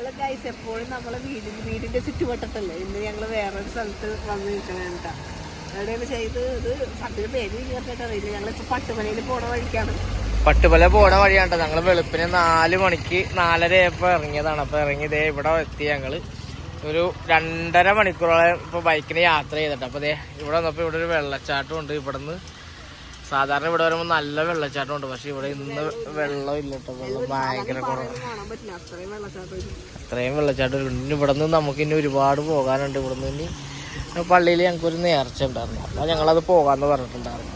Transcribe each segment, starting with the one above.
അല്ല ഗൈസ് എപ്പോഴും നമ്മളെ വീടിന്റെ വീടിന്റെ ചുറ്റുവട്ടത്തല്ലേ? ഇന്ന് ഞങ്ങൾ വേറൊരു സ്ഥലത്ത് വന്ന് നിൽക്കണേട്ട എവിടെയാണ് ചെയ്ത് ഇത് സത്യം പേര് കേട്ടിട്ട് അറിയില്ല. ഞങ്ങളിപ്പോ പട്ടുമലയിൽ പോണ വഴിക്കാണ്. പട്ടുപല പോണ വഴിയാണ് ഞങ്ങൾ വെളുപ്പിന് നാല് മണിക്ക് നാലര ആയപ്പോ ഇറങ്ങിയതാണ്. അപ്പൊ ഇറങ്ങി ദേ ഇവിടെ എത്തി ഞങ്ങൾ. ഒരു രണ്ടര മണിക്കൂറോളം ഇപ്പൊ ബൈക്കിന് യാത്ര ചെയ്തിട്ട്. അപ്പൊ ദേ ഇവിടെ വന്നപ്പോ ഇവിടെ ഒരു വെള്ളച്ചാട്ടം ഉണ്ട്. ഇവിടുന്ന് സാധാരണ ഇവിടെ വരുമ്പോ നല്ല വെള്ളച്ചാട്ടം ഉണ്ട് പക്ഷെ ഇവിടെ ഇന്ന് വെള്ളം ഇല്ല വെള്ളം ഭയങ്കര കുറവാണ് അത്രയും വെള്ളച്ചാട്ടം ഇനി ഇവിടെ നിന്ന് നമുക്ക് ഇനി ഒരുപാട് പോകാനുണ്ട്. ഇവിടെ നിന്ന് ഇനി പള്ളിയിൽ ഞങ്ങൾക്ക് ഒരു നേർച്ച ഉണ്ടായിരുന്നു. അപ്പൊ ഞങ്ങളത് പോകാന്ന് പറഞ്ഞിട്ടുണ്ടായിരുന്നു.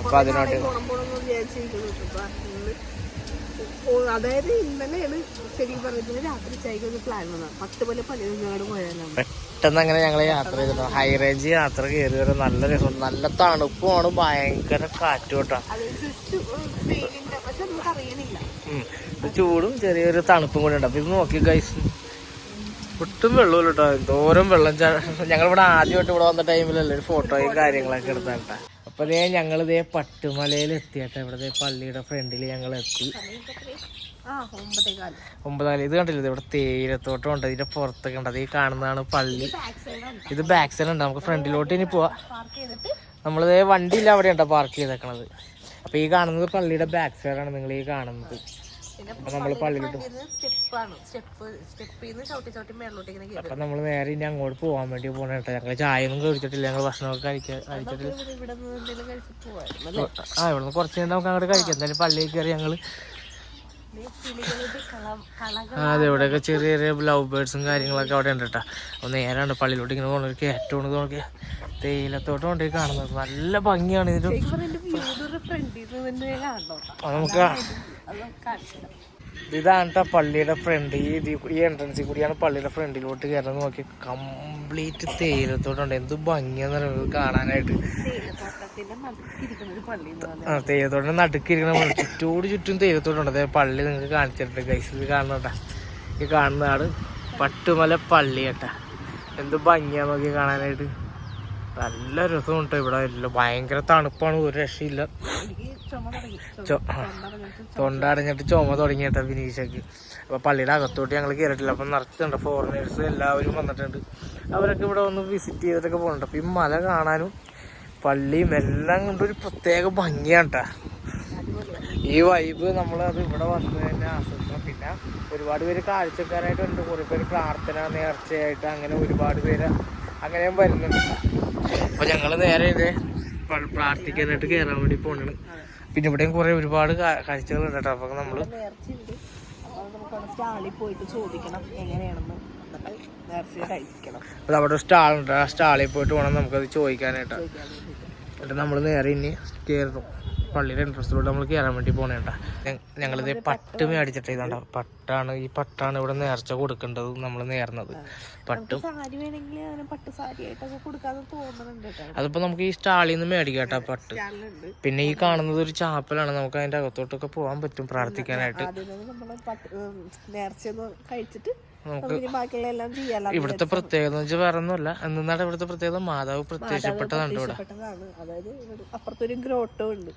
അപ്പൊ അതിനായിട്ട് പോണം പോണെന്ന് വിചാരിച്ചിരിക്കുന്നു. ഇപ്പൊ ഇന്ന് ഓ, അതായത് ഇന്നലെയാണ് ശരിക്കും പറഞ്ഞത് രാത്രി ചായക്ക് ഒരു പ്ലാൻ വന്നത്. പത്ത് പോലെ പതിനൊന്നാട് പോയാലാണ്. പെട്ടെന്ന് അങ്ങനെ ഞങ്ങൾ യാത്ര ചെയ്തു ഹൈ റേഞ്ച് യാത്ര കയറി വരെ നല്ല രസം നല്ല തണുപ്പുമാണ്. ഭയങ്കര കാറ്റും കേട്ടോ ചൂടും ചെറിയൊരു തണുപ്പും കൂടെ ഉണ്ട്. അപ്പൊ ഇത് നോക്കി ഗൈസ് ഒട്ടും വെള്ളമില്ല കേട്ടോ എന്തോരം വെള്ളം ഞങ്ങളിവിടെ ആദ്യമായിട്ട് ഇവിടെ വന്ന ടൈമിലല്ലേ ഒരു ഫോട്ടോയും കാര്യങ്ങളൊക്കെ എടുത്താട്ടാ അപ്പൊ ദേ ഞങ്ങൾ ഇതേ പട്ടുമലയിൽ എത്തിയട്ടെ ഇവിടെ പള്ളിയുടെ ഫ്രണ്ടിൽ ഞങ്ങൾ എത്തി ആ ഒമ്പതേകാലം ഒമ്പതാം ഇത് കണ്ടില്ലേ? ഇവിടെ തേയിലത്തോട്ടം ഉണ്ട്. ഇതിന്റെ പുറത്തൊക്കെ ഉണ്ട്. അത് ഈ കാണുന്നതാണ് പള്ളി. ഇത് ബാക്ക് സൈഡ് ഉണ്ട്. നമുക്ക് ഫ്രണ്ടിലോട്ട് ഇനി പോവാ. നമ്മളിത് വണ്ടി ഇല്ല അവിടെ ഉണ്ടോ പാർക്ക് ചെയ്തേക്കണത്. അപ്പൊ ഈ കാണുന്നത് പള്ളിയുടെ ബാക്ക് സൈഡാണ് നിങ്ങൾ ഈ കാണുന്നത്. അപ്പൊ നമ്മൾ പള്ളിയിലോട്ട് അപ്പൊ നമ്മൾ നേരെ ഇനി അങ്ങോട്ട് പോകാൻ വേണ്ടി പോണ കേട്ടോ. ഞങ്ങൾ ചായ ഒന്നും കഴിച്ചിട്ടില്ല ഞങ്ങൾ ഭക്ഷണമൊക്കെ കഴിക്കാൻ കഴിച്ചിട്ടില്ല ആ ഇവിടുന്ന് കുറച്ച് നേരം നമുക്ക് അങ്ങോട്ട് കഴിക്കാം. എന്തായാലും പള്ളിയിൽ കയറി ഞങ്ങൾ അതെ ഇവിടെയൊക്കെ ചെറിയ ചെറിയ ലവ് ബേർഡ്സും കാര്യങ്ങളൊക്കെ അവിടെ ഉണ്ട് കേട്ടോ അപ്പോൾ നേരാണ് പള്ളിയിലോട്ട് ഇങ്ങനെ പോകണ ഒരു കയറ്റമാണ് നോക്കിയ. തേയിലത്തോട്ടം ഉണ്ട് ഈ കാണുന്നത്. നല്ല ഭംഗിയാണ് അത് നമുക്ക്. ഇതാണ് കേട്ടോ പള്ളിയുടെ ഫ്രണ്ട് ഈ ഈ എൻട്രൻസിൽ കൂടിയാണ് പള്ളിയുടെ ഫ്രണ്ടിലോട്ട് കയറുന്നത്. നോക്കി കംപ്ലീറ്റ് തേയിലത്തോട്ടുണ്ട് എന്ത് ഭംഗിയാന്ന് പറയുന്നത് കാണാനായിട്ട്. ആ തേയിലത്തോട്ടം നടുക്കിരിക്കണ ചുറ്റോട് ചുറ്റും തേയിലത്തോട്ടുണ്ട് അതായത് പള്ളി നിങ്ങൾക്ക് കാണിച്ചിട്ടുണ്ട് ഗൈസ് ഇത് കാണുന്നുണ്ടാ? ഈ കാണുന്നതാണ് പട്ടുമല പള്ളി കേട്ടാ. എന്ത് ഭംഗിയാ നോക്കി കാണാനായിട്ട്. നല്ല രസമുണ്ട് ഇവിടെ. എല്ലാം ഭയങ്കര തണുപ്പാണ്. ഒരു രക്ഷയില്ല. എനിക്ക് ചുമ തുടങ്ങി. തുടങ്ങിയിട്ട വിനീഷക്ക് അപ്പൊ പള്ളിയുടെ അകത്തോട്ട് ഞങ്ങൾ കയറിയിട്ടില്ല അപ്പൊ നിറച്ചിട്ടുണ്ട്. ഫോറിനേഴ്സ് എല്ലാവരും വന്നിട്ടുണ്ട്. അവരൊക്കെ ഇവിടെ വന്ന് വിസിറ്റ് ചെയ്തിട്ടൊക്കെ പോകുന്നുണ്ട് അപ്പൊ ഈ മല കാണാനും പള്ളിയും എല്ലാം കൊണ്ടൊരു പ്രത്യേക ഭംഗിയാണ്. ഈ വൈബ് നമ്മൾ അത് ഇവിടെ വന്ന് തന്നെ ആസ്വദിക്കണം. പിന്നെ ഒരുപാട് പേര് കാഴ്ചക്കാരായിട്ടുണ്ട്. കുറെ പേര് പ്രാർത്ഥന നേർച്ചയായിട്ട് അങ്ങനെ ഒരുപാട് പേര് അങ്ങനെയും വരുന്നുണ്ട്. അപ്പൊ ഞങ്ങൾ നേരെ ഇത് പ്രാർത്ഥിക്കാനായിട്ട് കയറാൻ വേണ്ടി പോണാണ്. പിന്നെ ഇവിടെയും കുറെ ഒരുപാട് കാഴ്ചകൾ കാഴ്ചകളുണ്ട് കേട്ടോ അപ്പൊ നമ്മൾ നേർച്ചയുണ്ട്. അപ്പൊ അവിടെ ഉണ്ട് ആ സ്റ്റാളിൽ പോയിട്ട് വേണം നമുക്കത് ചോദിക്കാനായിട്ട്. എന്നിട്ട് നമ്മൾ നേരെ ഇനി കയറുന്നു പള്ളിയുടെ എൻട്രൻസിലൂടെ നമ്മൾ കയറാൻ വേണ്ടി പോകണേണ്ട ഞങ്ങളിത് പട്ട് മേടിച്ചിട്ട് ഇതാണ്ട പട്ടാണ് ഈ പട്ടാണ് ഇവിടെ നേർച്ച കൊടുക്കേണ്ടത് നമ്മൾ നേർന്നത്. പട്ടു അതിപ്പോ നമുക്ക് ഈ സ്റ്റാളിൽ നിന്ന് മേടിക്കാം പട്ട്. പിന്നെ ഈ കാണുന്നത് ഒരു ചാപ്പലാണ് നമുക്ക് അതിന്റെ അകത്തോട്ടൊക്കെ പോകാൻ പറ്റും പ്രാർത്ഥിക്കാനായിട്ട്. കഴിച്ചിട്ട് നമുക്ക് ഇവിടുത്തെ പ്രത്യേകത എന്ന് വെച്ചാൽ വേറെ ഒന്നുമല്ല എന്നാണ് ഇവിടുത്തെ പ്രത്യേകത? മാതാവ് പ്രത്യക്ഷപ്പെട്ടതാണ് ഇവിടെ. അതായത് അപ്പുറത്തൊരു ഗ്രോട്ടോ ഉണ്ട്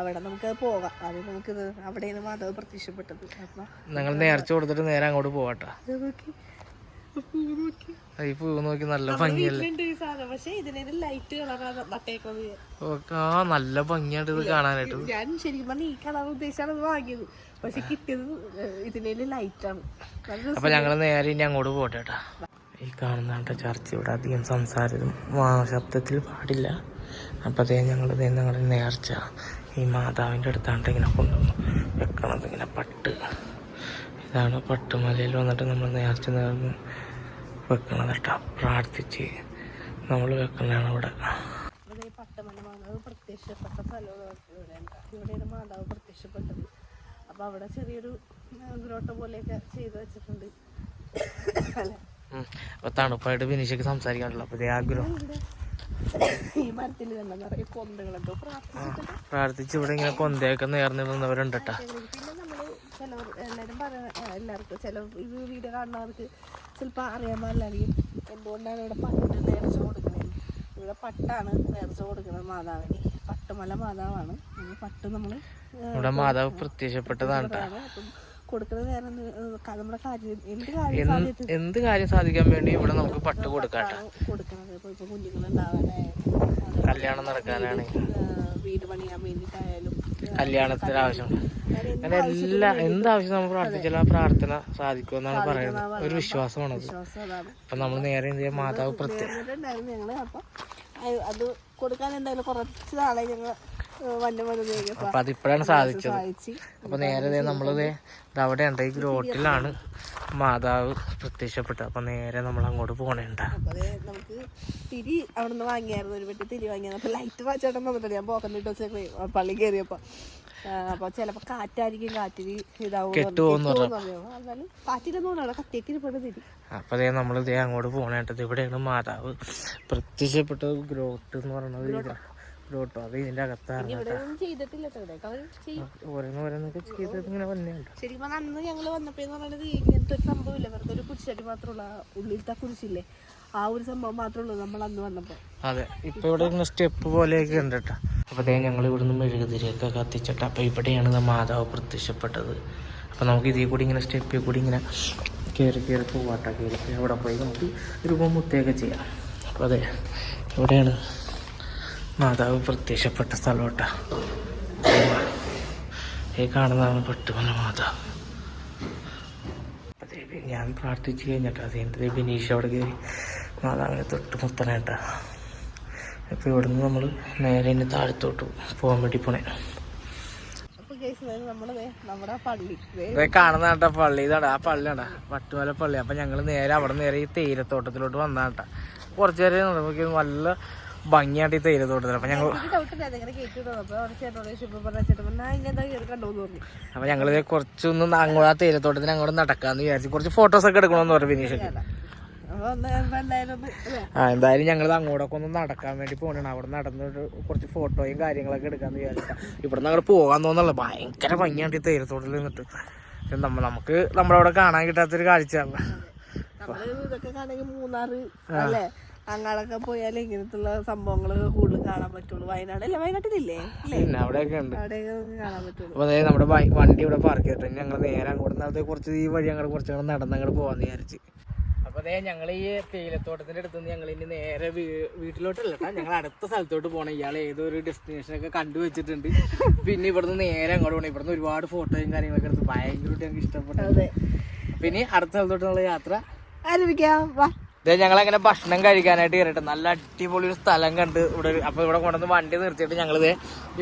അവിടെ നമുക്ക് പോകാം. അത് നമുക്കിത് അവിടെയാണ് മാതാവ് പ്രത്യക്ഷപ്പെട്ടത്. അപ്പൊ ഞങ്ങൾ നേർച്ച കൊടുത്തിട്ട് നേരെ അങ്ങോട്ട് പോവാട്ടോ. നോക്കി. പൂ നോക്കി. ഈ പൂ നോക്കി നല്ല ഭംഗിയല്ലേ? വീട്ടിലുണ്ട് ഈ സാധനം. പക്ഷെ ഇതിനൊരു ലൈറ്റ് കളറാണ് നട്ടേക്കുന്നത് ഓക്കെ ആ നല്ല ഭംഗിയായിട്ട് ഇത് കാണാനായിട്ട്. ഞാൻ ശരിക്കും പറഞ്ഞാൽ ഈ കളർ ഉദ്ദേശിച്ചാണ് ഇത് വാങ്ങിയത്. പക്ഷെ കിട്ടിയത് ഇതിനേൽ ലൈറ്റ് ആണ്. നല്ല അപ്പൊ ഞങ്ങൾ നേരെ ഇനി അങ്ങോട്ട് പോട്ടെ കേട്ടാ ഈ കാണുന്ന ചർച്ച ഇവിടെ അധികം സംസാരം ശബ്ദത്തിൽ പാടില്ല. അപ്പൊ അതേ ഞങ്ങൾ ഞങ്ങളുടെ നേർച്ച. ഈ മാതാവിന്റെ അടുത്താണ്ട് ഇങ്ങനെ കൊണ്ടുവന്നു. വെക്കണത് ഇങ്ങനെ പട്ട്. ഇതാണ് പട്ടുമലയിൽ വന്നിട്ട് നമ്മൾ നേർച്ച നേർന്ന് വെക്കണത് കേട്ടോ. പ്രാർത്ഥിച്ച് നമ്മൾ വെക്കണതാണ് ഇവിടെ. പട്ടമല മാതാവ് പ്രത്യക്ഷപ്പെട്ട സ്ഥലമാണ് ഇവിടെ. ഉണ്ട്. ഇവിടെയാണ് മാതാവ് പ്രത്യക്ഷപ്പെട്ടത്. അപ്പൊ അവിടെ ചെറിയൊരു ഗ്രോട്ട പോലെയൊക്കെ ചെയ്ത് വെച്ചിട്ടുണ്ട്. അല്ലേ? തണുപ്പായിട്ട് വിനീഷക്ക് സംസാരിക്കാനുള്ളൂ ആഗ്രഹം. ഈ മരത്തിൽ തന്നെ നിറയെ പ്രാർത്ഥിച്ചിട്ട് പ്രാർത്ഥിച്ച് ഇവിടെ ഇങ്ങനെ കൊന്തയൊക്കെ നേർന്ന് നിന്നവരുണ്ടട്ടാ. പിന്നെ നമ്മൾ ചിലവർ എല്ലാരും പറയ എല്ലാവർക്കും ചില ഇത് വീഡിയോ കാണുന്നവർക്ക് ചിലപ്പോൾ അറിയാൻ പാടില്ലായിരിക്കും. എന്തുകൊണ്ടാണ് ഇവിടെ പട്ട് നേർച്ച കൊടുക്കുന്നത് ഇവിടെ പട്ടാണ് നേർച്ച കൊടുക്കുന്നത് മാതാവിന്. പട്ടുമല മാതാവാണ്. പട്ട് നമ്മൾ ഇവിടെ മാതാവ് പ്രത്യക്ഷപ്പെട്ടതാണ് ട്ടാ. അപ്പം നമ്മുടെ കാര്യം എന്ത് കാര്യം എന്ത് എന്ത് കാര്യം സാധിക്കാൻ വേണ്ടി ഇവിടെ നമുക്ക് പട്ട് കൊടുക്കാട്ടോ കൊടുക്കുന്നത് ഇപ്പൊ ഇപ്പൊ കുഞ്ഞുങ്ങളുണ്ടാവാനായാലും കല്യാണം നടക്കാനാണ് വീട് പണിയാൻ കല്യാണത്തിന് ആവശ്യം അങ്ങനെ എന്ത് ആവശ്യം എല്ലാ എന്താവശ്യം നമ്മൾ പ്രാർത്ഥിച്ചാലും ആ പ്രാർത്ഥന സാധിക്കുമെന്നാണ് പറയുന്നത് ഒരു വിശ്വാസമാണത് അപ്പൊ നമ്മൾ നേരെ എന്ത് ചെയ്യാം മാതാവ് പ്രത്യേകം അത് കൊടുക്കാൻ എന്തായാലും കുറച്ച് നാളെ ഞങ്ങൾ അപ്പൊ അതിപ്പോഴാണ് സാധിച്ചത്. അപ്പൊ നേരെ നമ്മളത് അവിടെ ഉണ്ട്. ഈ ഗ്രോട്ടിലാണ് മാതാവ് പ്രത്യക്ഷപ്പെട്ടത്. അപ്പൊ നേരെ നമ്മൾ അങ്ങോട്ട് പോണേണ്ട. തിരി അവിടെ നമുക്ക് തിരി അവിടുന്ന് വാങ്ങിയായിരുന്നു. ഒരു പെട്ടി തിരി വാങ്ങിയത് അപ്പൊ ലൈറ്റ് വാച്ചോട്ടം വന്നിട്ടുണ്ട്. ഞാൻ പോക്കന്നിട്ട് വെച്ചേക്കണേ. പള്ളി കയറിയപ്പോ അപ്പൊ ചിലപ്പോ കാറ്റായിരിക്കും. കാറ്റിന് ഇതാവും. അവിടെ അപ്പൊ അതേ നമ്മൾ ഇതേ അങ്ങോട്ട് പോണേണ്ടത്. ഇവിടെയാണ് മാതാവ് പ്രത്യക്ഷപ്പെട്ട ഗ്രോട്ട് എന്ന് പറയുന്നത് ഗ്രോട്ടോ അത് ഇതിന്റെ അകത്താണ് ഇവിടെ ചെയ്തിട്ടില്ല കേട്ടോ. ഇവിടെ അവർ ചെയ്യും. ഓരോന്ന് ഓരോന്നൊക്കെ ചെയ്തത് ഇങ്ങനെ വന്നെയുണ്ട് ശരിക്കും അന്ന് ഞങ്ങൾ വന്നപ്പോ പറയുന്നത് ഇങ്ങനത്തെ ഒരു സംഭവമില്ല. വെറുതെ ഒരു കുരിശടി മാത്രമുള്ള ആ ഉള്ളിലത്തെ കുരിശില്ലേ? ആ ഒരു സംഭവം മാത്രമുള്ളൂ നമ്മൾ അന്ന് വന്നപ്പോ. അതെ ഇപ്പൊ ഇവിടെ ഇങ്ങനെ സ്റ്റെപ്പ് പോലെയൊക്കെ ഉണ്ട് കേട്ടോ. അപ്പൊ ദേ ഞങ്ങൾ ഇവിടുന്ന് മെഴുകുതിരിയൊക്കെ കത്തിച്ചിട്ട് അപ്പൊ ഇവിടെയാണ് മാതാവ് പ്രത്യക്ഷപ്പെട്ടത്. അപ്പൊ നമുക്ക് ഇതിൽ കൂടി ഇങ്ങനെ സ്റ്റെപ്പിൽ കൂടി ഇങ്ങനെ കയറി കയറി പോവാട്ടോ. കയറി അവിടെ പോയി നമുക്ക് രൂപം മുത്തയൊക്കെ ചെയ്യാം. അപ്പൊ അതെ ഇവിടെയാണ് മാതാവ് പ്രത്യക്ഷപ്പെട്ട സ്ഥലോട്ടാ. ഈ കാണുന്നതാണ് പെട്ടുമല മാതാവ്. ഞാൻ പ്രാർത്ഥിച്ചു കഴിഞ്ഞിട്ട്. അത് എന്റെ ബിനീഷ് അവിടെ കയറി മാതാവിനെ തൊട്ട് ഇപ്പൊ അപ്പോൾ ഇവിടുന്ന് നമ്മൾ നേരെ ഇനി താഴത്തോട്ട് പോകാൻ വേണ്ടി പോണേ. കാണുന്ന കേട്ടോ പള്ളി. ഇതാടാ ആ പള്ളിയാടാ പട്ടുമല പള്ളി. അപ്പം ഞങ്ങൾ നേരെ അവിടെ നേരെ ഈ തേയിലത്തോട്ടത്തിലോട്ട് വന്നാട്ടാ. കുറച്ച് നേരം നമുക്ക് നല്ല ഭംഗിയായിട്ട് തേര് തേയിലത്തോട്ടത്തിൽ അപ്പൊ ഞങ്ങൾ അപ്പൊ ഞങ്ങൾ കുറച്ചൊന്ന് അങ്ങോട്ട് ആ തേയിലത്തോട്ടത്തിന് അങ്ങോട്ട് നടക്കാന്ന് വിചാരിച്ചു കുറച്ച് ഫോട്ടോസൊക്കെ എടുക്കണമെന്ന് പറഞ്ഞു വിനീഷ്? ആ എന്തായാലും ഞങ്ങൾ അങ്ങോട്ടൊക്കെ ഒന്ന് നടക്കാൻ വേണ്ടി പോകണം അവിടെ നടന്നിട്ട് കുറച്ച് ഫോട്ടോയും കാര്യങ്ങളൊക്കെ എടുക്കാന്ന് വിചാരിച്ചാ. ഇവിടെ നിന്ന് അങ്ങോട്ട് പോകാൻ തോന്നുന്നുള്ളു. ഭയങ്കര ഭംഗിയായിട്ട് ഈ തേയിലത്തോട്ടിൽ നിന്നിട്ട്. നമ്മ നമുക്ക് നമ്മുടെ അവിടെ കാണാൻ കിട്ടാത്തൊരു കാഴ്ചയാണ്. മൂന്നാറ് അല്ലേ? അങ്ങാളൊക്കെ പോയാലേ ഇങ്ങനത്തുള്ള സംഭവങ്ങളൊക്കെ കൂടുതൽ കാണാൻ പറ്റുള്ളൂ. വയനാട് അല്ലേ? വയനാട്ടിലില്ലേ? അവിടെയൊക്കെ ഉണ്ട്. അവിടെയൊക്കെ കാണാൻ പറ്റുള്ളൂ. അതായത് നമ്മുടെ വണ്ടി ഇവിടെ പാർക്ക് ചെയ്തിട്ട് ഞങ്ങൾ നേരെ അങ്ങോട്ട് നടത്തി കുറച്ച് ഈ വഴി അങ്ങോട്ട് കുറച്ച് നടന്ന് അങ്ങോട്ട് പോകാന്ന് വിചാരിച്ച്. അപ്പോൾ അതേ ഞങ്ങൾ ഈ തേയിലത്തോട്ടത്തിന്റെ അടുത്ത് നിന്ന് ഞങ്ങൾ ഇനി നേരെ വീട്ടിലോട്ടല്ല ഞങ്ങൾ അടുത്ത സ്ഥലത്തോട്ട് പോകണം ഇയാൾ ഏതൊരു ഡെസ്റ്റിനേഷൻ ഒക്കെ കണ്ടു വെച്ചിട്ടുണ്ട്. പിന്നെ ഇവിടുന്ന് നേരെ അങ്ങോട്ട് പോകണം ഇവിടുന്ന് ഒരുപാട് ഫോട്ടോയും കാര്യങ്ങളൊക്കെ എടുത്ത്. ഭയങ്കരമായിട്ട് ഞങ്ങൾക്ക് ഇഷ്ടപ്പെട്ടു. അതെ. പിന്നെ അടുത്ത സ്ഥലത്തോട്ടുള്ള യാത്ര? ആരംഭിക്കാം. വാ. ഇതേ ഞങ്ങൾ അങ്ങനെ ഭക്ഷണം കഴിക്കാനായിട്ട് കയറിയിട്ട് നല്ല അടിപൊളി ഒരു സ്ഥലം കണ്ട് ഇവിടെ അപ്പോൾ അപ്പൊ ഇവിടെ കൊണ്ടുവന്ന് വണ്ടി നിർത്തിയിട്ട് ഞങ്ങൾ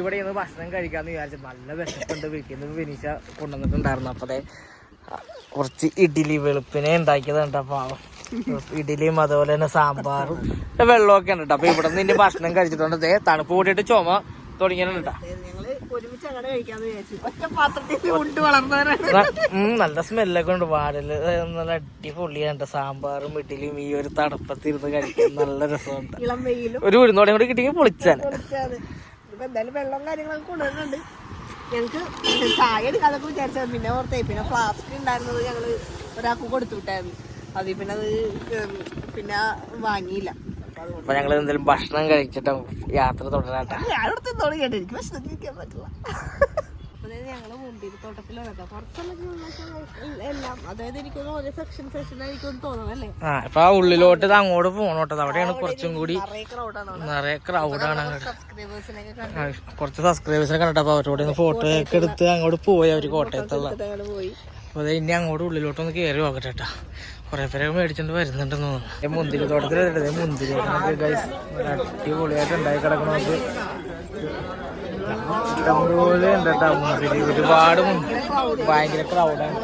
ഇവിടെ ഇരുന്ന് ഭക്ഷണം കഴിക്കാന്ന് വിചാരിച്ചു. നല്ല വിശപ്പുണ്ട്. വീട്ടിൽ നിന്ന് വിനീഷ കൊണ്ടുവന്നിട്ടുണ്ടായിരുന്നു. അപ്പൊ ദേ കുറച്ച് ഇഡ്ഡലി വെളുപ്പിനെ ഉണ്ടാക്കിയത് അപ്പോൾ ഇഡ്ഡലിയും അതുപോലെ തന്നെ സാമ്പാറും വെള്ളമൊക്കെ ഉണ്ട്. അപ്പൊ ഇവിടെ നിന്ന് ഇനി ഭക്ഷണം കഴിച്ചിട്ടുണ്ട്. തണുപ്പ് കൂട്ടിയിട്ട് ചുമ തുടങ്ങിയിട്ടുണ്ട് ഒരുമിച്ച് അങ്ങനെ കഴിക്കാന്ന് വിചാരിച്ചു. ഒറ്റ പാത്രത്തിൽ ഉണ്ട് വളർന്നവരാണ്. നല്ല സ്മെല്ലൊക്കെ ഉണ്ട്. വാടൽ നല്ല അടിപൊളിയാണ് സാമ്പാറും ഇഡ്ഡലിയും ഈ ഒരു തണുപ്പത്തിരുന്ന് കഴിക്കാൻ നല്ല രസമുണ്ട്. ഇളം വെയിലും. ഒരു ഉഴുന്നോടെ കൂടി കിട്ടിയെങ്കിൽ പൊളിച്ചാണ് ഇപ്പൊ എന്തായാലും വെള്ളം കാര്യങ്ങളൊക്കെ കൊണ്ടുവരുന്നുണ്ട്. ഞങ്ങക്ക് ചായ എടുക്കാതൊക്കെ വിചാരിച്ചത് പിന്നെ ഓർത്തേ പിന്നെ ഫ്ലാസ്ക് ഉണ്ടായിരുന്നത് ഞങ്ങൾ ഒരാൾക്ക് കൊടുത്തു വിട്ടായിരുന്നു. അതിൽ പിന്നെ അത് പിന്നെ വാങ്ങിയില്ല. അപ്പൊ ഞങ്ങൾ എന്തെങ്കിലും ഭക്ഷണം കഴിച്ചിട്ട് യാത്ര തുടരാട്ടെ. ഞങ്ങൾ എല്ലാം അതായത് എനിക്കൊന്ന് ഓരോ സെക്ഷൻ സെക്ഷൻ ആയിരിക്കും തോന്നുന്നല്ലേ ആ ഇപ്പൊ ആ ഉള്ളിലോട്ട് അങ്ങോട്ട് പോണോട്ടത് അവിടെയാണ് കുറച്ചും കൂടി നിറയെ ക്രൗഡാണ് കുറച്ച് സബ്സ്ക്രൈബേഴ്സിനെ കണ്ടിട്ട് അപ്പൊ അവരോട് ഫോട്ടോ ഒക്കെ എടുത്ത് അങ്ങോട്ട് പോയി അവർ കോട്ടയത്തുള്ള. അപ്പൊ ഇനി അങ്ങോട്ട് ഉള്ളിലോട്ടൊന്ന് കേറി നോക്കട്ടെ കേട്ടാ. കുറെ പേരെ മേടിച്ചോണ്ട് ഈ മുന്തിരി തോട്ടത്തിൽ മുന്തിരി അടിപൊളിയായിട്ട് ഉണ്ടായി മുന്തിരി. ഒരുപാട് ഭയങ്കര ക്രൗഡാണ്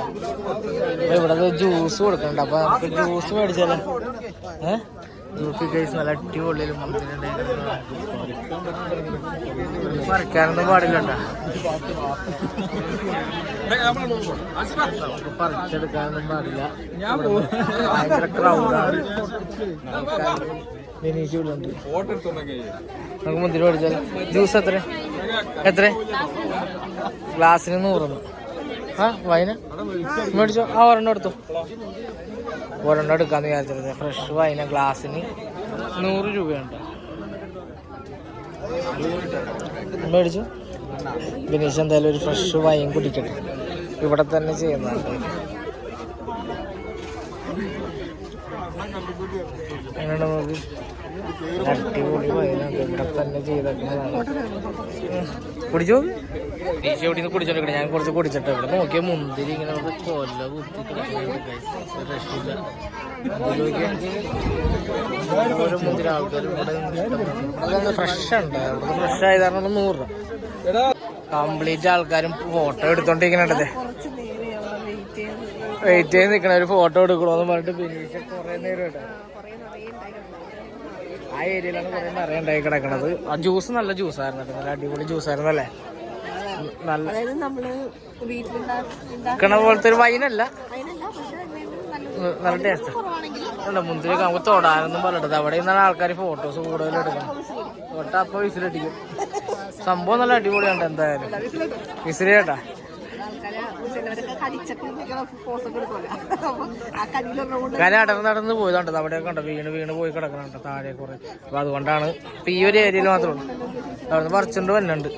ഇവിടെ ജ്യൂസ് കൊടുക്കണ്ട അപ്പൊ നമുക്ക് ജ്യൂസ് മേടിച്ചാലേ? ഏഹ് ജ്യൂസ് ഗൈസ് നല്ല ഉണ്ടായി പറിക്കാനൊന്നും പാടില്ല കേട്ടോ. നമുക്ക് പറിച്ചെടുക്കാനൊന്നും പാടില്ല. ഭയങ്കര ക്രൗഡാണ് നമുക്ക് മുന്തിരി പഠിച്ചാൽ ജ്യൂസ് എത്ര? എത്ര? ഗ്ലാസ്സിന് നൂറൊന്ന് ആ വൈന? മേടിച്ചോ? ആ ഒരെണ്ണം എടുത്തോ. ഒരെണ്ണം എടുക്കാന്ന് വിചാരിച്ചത് ഫ്രഷ് വൈന ഗ്ലാസ്സിന് നൂറ് രൂപയുണ്ട്. മേടിച്ചു? ബിനീഷ് എന്തായാലും ഒരു ഫ്രഷ് വൈൻ കുടിക്കട്ടെ. ഇവിടെ തന്നെ ചെയ്യുന്നുണ്ട് എങ്ങനെയാണ് നോക്കി അടിപൊളി ഇവിടെ തന്നെ ചെയ്തേക്കുന്നതാണ് കുടിച്ചോ? ഈശോ ഇവിടെ നിന്ന് കുടിച്ചോണ്ടിരിക്കണേ? ഞാൻ കുറച്ച് കുടിച്ചിട്ട് ഇവിടെ നോക്കിയ മുന്തിരി ഇങ്ങനെ കൊല്ല കുത്തി. രക്ഷയില്ല. മുന്തിരി നോക്കിയേ. ഓരോ മുന്തിരി ആൾക്കാർ ഇവിടെ ഇവിടെ ഫ്രഷ് ഉണ്ട്. ഇവിടെ ഫ്രഷ് ആയത് കാരണം നൂറ് രൂപ. കംപ്ലീറ്റ് ആൾക്കാരും ഫോട്ടോ എടുത്തോണ്ടിരിക്കണേ കുറച്ച് നേരം അവിടെ വെയിറ്റ് ചെയ്ത് വെയിറ്റ് ചെയ്ത് നിൽക്കണ ഒരു ഫോട്ടോ എടുക്കണോന്ന് പറഞ്ഞിട്ട് പിന്നെ കുറെ നേരം കേട്ടോ ആ ഏരിയയിലാണ് കുറെ നിറയെ ഉണ്ടായി കിടക്കണത്. ആ ജ്യൂസ് നല്ല ജ്യൂസ് ആയിരുന്നു നല്ല അടിപൊളി ജ്യൂസ് ആയിരുന്നു അല്ലേ നല്ല അതായത് നമ്മൾ വീട്ടിലുണ്ടാക്കുന്ന നിൽക്കണ പോലത്തെ ഒരു വൈനല്ല നല്ല ടേസ്റ്റ് മുന്തിരി നമുക്ക് തൊടാനൊന്നും പറഞ്ഞിട്ട് അവിടെ നിന്നാണ് ആൾക്കാർ ഫോട്ടോസ് കൂടുതൽ എടുക്കണം തൊട്ട അപ്പൊ വിസിലടിക്കും. സംഭവം നല്ല അടിപൊളിയാണ് എന്തായാലും. വിസിൽ കാര്യം അടർന്ന് നടന്ന് പോയതുണ്ട്? അവിടെ കണ്ടോ? വീണ് വീണ് പോയി കിടക്കണുണ്ട് താഴെ കുറെ. അപ്പൊ അതുകൊണ്ടാണ് ഇപ്പൊ ഈ ഒരു ഏരിയയിൽ മാത്രമേ ഉള്ളൂ. അവിടുന്ന് പറിച്ചുകൊണ്ട് വന്നുണ്ട്